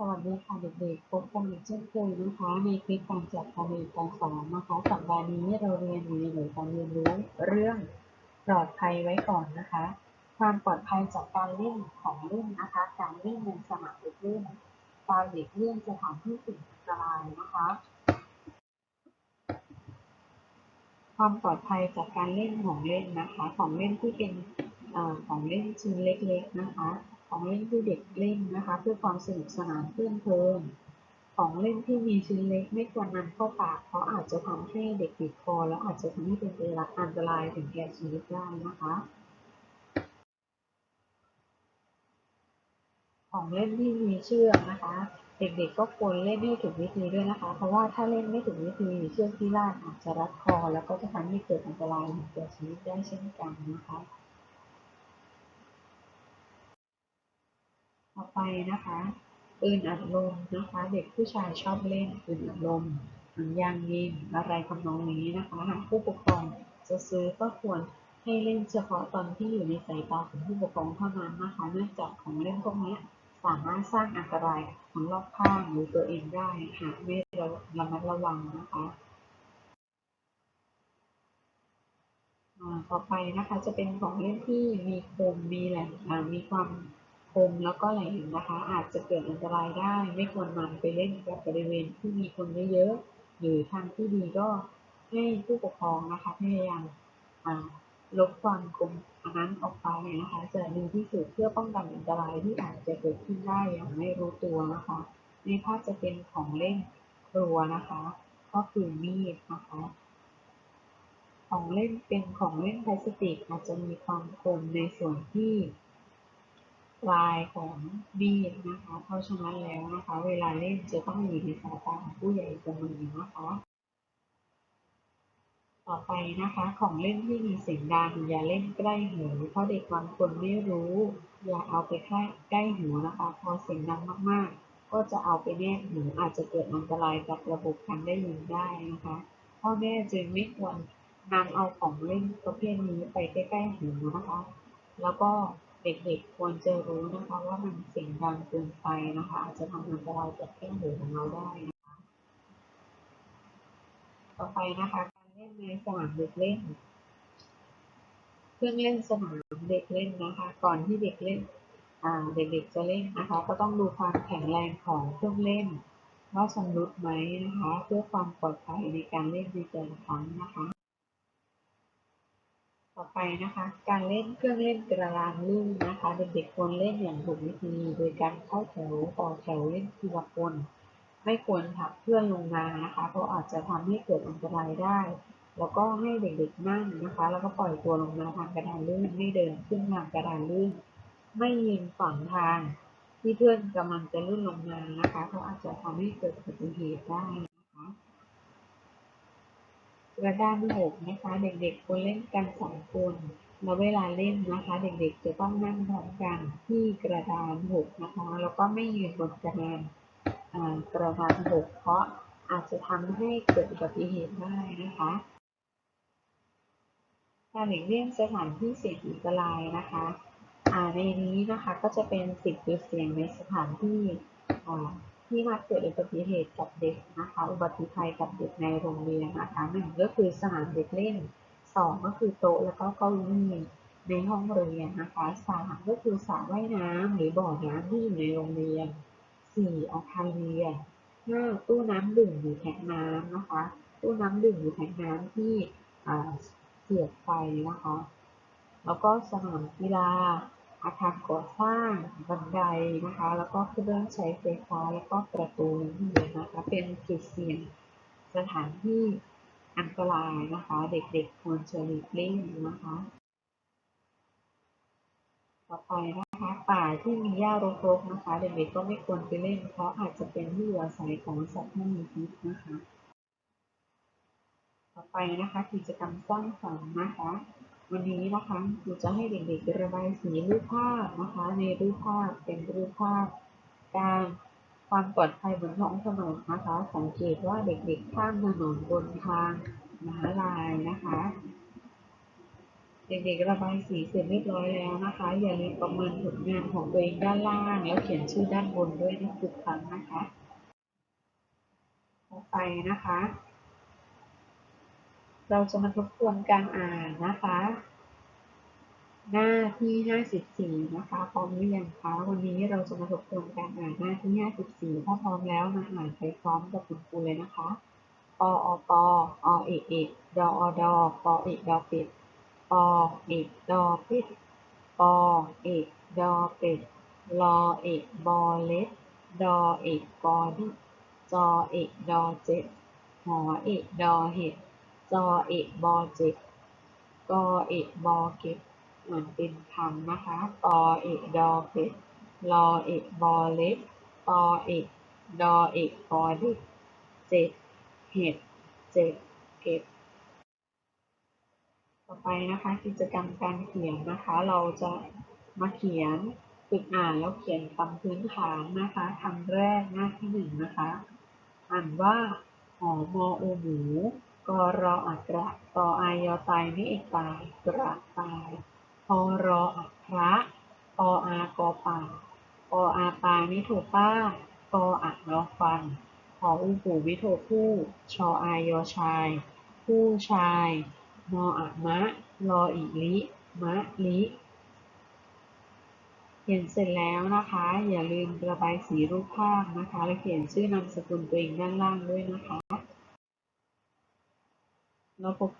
สวัสดีค่ะเด็กๆพบกันอีกเช่นเคยนะคะในคลิปการจัดการเรียนการสอนนะคะสัปดาห์นี้เราเรียนอยู่ในหน่วยการเรียนรู้เรื่องปลอดภัยไว้ก่อนนะคะ ความปลอดภัยจากการเล่นของเล่นนะคะ การเล่นในสนามเด็กเล่นการเด็กเล่นสถานที่สิ่งอันตรายนะคะ ความปลอดภัยจากการเล่นของเล่นนะคะ ของเล่นที่เป็นอของเล่นชิ้นเล็ก ๆ นะคะ ของเล่นที่เด็กเล่นนะคะ เพื่อความสนุกสนานเพลิดเพลิน ของเล่นที่มีชิ้นเล็กไม่ควรนำเข้าปาก เพราะอาจจะทำให้เด็กติดคอและอาจจะทำให้เป็นอันตรายถึงแก่ชีวิตได้นะคะของเล่นที่มีเชือกนะคะ เด็กๆก็ควรเล่นให้ถูกวิธีด้วยนะคะ เพราะว่าถ้าเล่นไม่ถูกวิธีเชือกที่ลากอาจจะรัดคอ แล้วก็จะทำให้เกิดอันตรายถึงแก่ชีวิตได้เช่นกันนะคะ ต่อ ไปนะคะปืนอัดลมนะคะ เด็กผู้ชายชอบเล่นปืนอัดลมหนังยางยิงอะไรทำนองนี้นะคะหากผู้ปกครองจะซื้อก็ควรให้เล่นเฉพาะตอนที่อยู่ในสายตาของผู้ปกครองเท่านั้นนะคะเนื่องจากของเล่นพวกนี้สามารถสร้างอันตรายคนรอบข้างหรือตัวเองได้หากไม่ระมัดระวังนะคะต่อไปนะคะจะเป็นของเล่นที่มีคมมีแหลมมีความ คมแล้วก็แหลมนะคะ อาจจะเกิดอันตรายได้ ไม่ควรนำไปเล่นกับบริเวณที่มีคนเยอะๆหรือทางที่ดีก็ให้ผู้ปกครองนะคะพยายามลบความคมอันนั้นออกไปนะคะจะดีที่สุดเพื่อป้องกันอันตรายที่อาจจะเกิดขึ้นได้อย่างไม่รู้ตัวนะคะในภาพจะเป็นของเล่นครัวนะคะ ก็คือมีดนะคะของเล่นเป็นของเล่นพลาสติกอาจจะมีความคมในส่วนที่ ลายของมีนะคะ เพราะฉะนั้นแล้วนะคะ เวลาเล่นจะต้องอยู่ในสายตาของผู้ใหญ่เสมอนะคะ ต่อไปนะคะของเล่นที่มีเสียงดังอย่าเล่นใกล้หูเพราะเด็กบางคนไม่รู้ อย่าเอาไปใกล้ใกล้หูนะคะ พอเสียงดังมากๆ ก็จะเอาไปแนบหูอาจจะเกิดอันตรายกับระบบการได้ยินได้นะคะพ่อแม่จึงไม่ควรนำเอาของเล่นประเภทนี้ไปใกล้ๆหูนะคะ แล้วก็ เด็กๆควรจะรู้นะคะว่ามันเสียงดังเกินไปนะคะอาจจะทำอันตรายกับแก้มหูของเราได้นะคะ ต่อไปนะคะการเล่นในสนามเด็กเล่น เครื่องเล่นสนามเด็กเล่นนะคะ ก่อนที่เด็กเล่นเด็กๆจะเล่นนะคะ ก็ต้องดูความแข็งแรงของเครื่องเล่นว่าชำรุดไหมนะคะ เพื่อความปลอดภัยในการเล่นในแต่ละครั้งนะคะ ต่อไปนะคะ การเล่นเครื่องเล่นกระดานลื่นนะคะ เด็กๆควรเล่นอย่างถูกวิธีโดยการเข้าแถวต่อแถวเล่นทีละคนไม่ควรผลักเพื่อนลงมานะคะเพราะอาจจะทำให้เกิดอันตรายได้ แล้วก็ให้เด็กๆนั่งนะคะ แล้วก็ปล่อยตัวลงมาทางกระดานลื่นไม่เดินขึ้นทางกระดานลื่น ไม่ยืนฝั่งทางที่เพื่อนกำลังจะลื่นลงมานะคะเพราะอาจจะทำให้เกิดอุบัติเหตุได้ กระดานหกนะคะ เด็กๆควรเล่นกันสองคนแล้วเวลาเล่นนะคะ เด็กๆจะต้องนั่งพร้อมกันที่กระดานหกนะคะ แล้วก็ไม่ยืนบนกระดานกระดานหกเพราะอาจจะทำให้เกิดอุบัติเหตุได้นะคะการหลีกเลี่ยงสถานที่เสี่ยงอันตรายนะคะในนี้นะคะก็จะเป็นสิทธิ์เสี่ยงในสถานที่ ที่มาเกิดอุบัติเหตุกับเด็กนะคะ อุบัติภัยกับเด็กในโรงเรียนนะคะหนึ่งก็คือสนามเด็กเล่นสองก็คือโต๊ะแล้วก็เก้าอี้ในห้องเรียนนะคะสามก็คือสระว่ายน้ำหรือบ่อน้ำที่อยู่ในโรงเรียนสี่อาคารเรียนห้าตู้น้ำดื่มหรือแทงน้ำนะคะ ตู้น้ำดื่มหรือแทงน้ำที่เสียบไฟนะคะ แล้วก็สนามกีฬา อาคารก่อสร้างบันไดนะคะ แล้วก็เครื่องใช้ไฟฟ้าแล้วก็ประตูเรียนนะคะเป็นจุดเสี่ยงสถานที่อันตรายนะคะ เด็กๆควรจะหลีกเลี่ยงนะคะ ต่อไปนะคะ ป่าที่มีหญ้ารกๆนะคะ เด็กๆก็ไม่ควรไปเล่น เพราะอาจจะเป็นที่อยู่อาศัยของสัตว์ที่มีพิษนะคะ ต่อไปนะคะกิจกรรมสร้างสรรค์นะคะ วันนี้นะคะครูจะให้เด็กๆระบายสีรูปภาพนะคะในรูปภาพเป็นรูปภาพการความปลอดภัยบนท้องถนนนะคะสังเกตว่าเด็กๆข้ามถนนบนทางม้าลายนะคะ เด็กๆระบายสีเสร็จเรียบร้อยแล้วนะคะ อย่าลืมประเมินผลงานของตัวเองด้านล่างแล้วเขียนชื่อด้านบนด้วยทุกครั้งนะคะ ต่อไปนะคะ เราจะมาทบทวนการอ่านนะคะ หน้าที่ 54 นะคะพร้อมหรือยังคะวันนี้เราจะมาทบทวนการอ่านหน้าที่ 54 ถ้าพร้อมแล้วมาอ่านไปพร้อมกับคุณครูเลยนะคะปออปออเอเอดออดอปอเอดอเป็ดปอเอกดอเป็ดปอเอกดอเป็ดลอเอกบอเล็ดดอเอกกอดิจอเอกดอเจ็ดหอเอกดอเห็ด จอเอกบอเจ็ดกอเอกบอเก็บเหมือนเป็นคำนะคะตอเอกดอเป็ดรอเอกบอเล็กตอเอกดอเอกกอเด็กเจ็ดเห็ดเจ็ดเก็บ ต่อไปนะคะกิจกรรมการเขียนนะคะ เราจะมาเขียนฝึกอ่านแล้วเขียนคำพื้นฐานนะคะคำแรกหน้าที่หนึ่งนะคะ อ่านว่าหอมอโอหมู กอรออักระกออายอไตไม่เอกตายกระตายพอรออักระปออากอปาปออาปานิโทป้ากออักรอฟันหออูปูวิโทผู้ชออายอชาย ผู้ชายมออะมะรออีลิมะลิเขียนเสร็จแล้วนะคะ อย่าลืมระบายสีรูปภาพนะคะ และเขียนชื่อนามสกุลตัวเองด้านล่างด้วยนะคะ no pues,